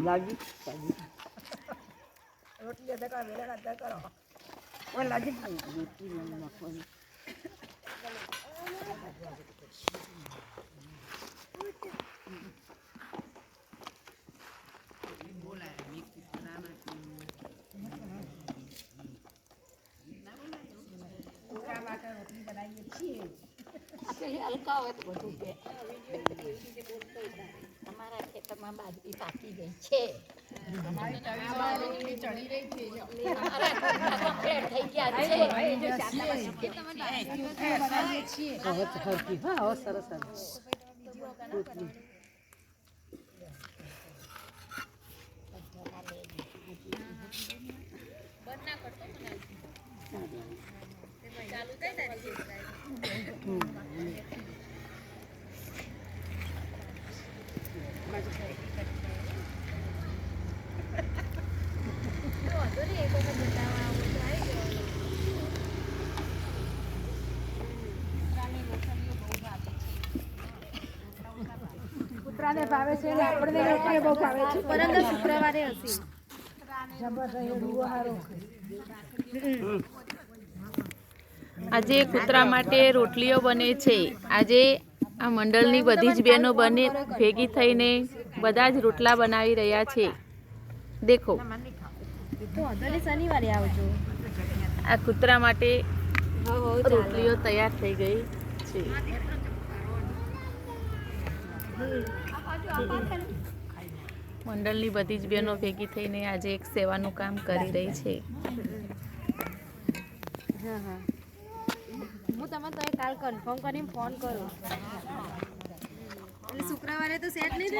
લાગી રોટલી અધા કરો વેલા અધા કરો ઓય લાગી હલકા હોય તો બધું કે અમારા ખેતરમાં બાજરી પાકી ગઈ છે અમારા થઈ ગયા છે હવે તો હરકી હા હવે સરસ સરસ રોટલી કૂતરાને ભાવે છે આપણને લોકોને બહુ ભાવે છે. પરંતુ શુક્રવારે હશે. જબરદસ્ત ડુઓ હારો આજે કૂતરા માટે રોટલીઓ બને છે. આજે આ મંડળની બધી જ બહેનો બને ભેગી થઈને બધા જ રોટલા બનાવી રહ્યા છે. દેખો. આ કૂતરા માટે રોટલીઓ તૈયાર થઈ ગઈ છે. મંડળની બધી જ બહેનો ભેગી થઈને આજે એક સેવાનું કામ કરી રહી છે. હા હા. હું તમને તો કાલ કન્ફર્મ કરીને ફોન કરું. એટલે શુક્રવારે તો સેટ નહીં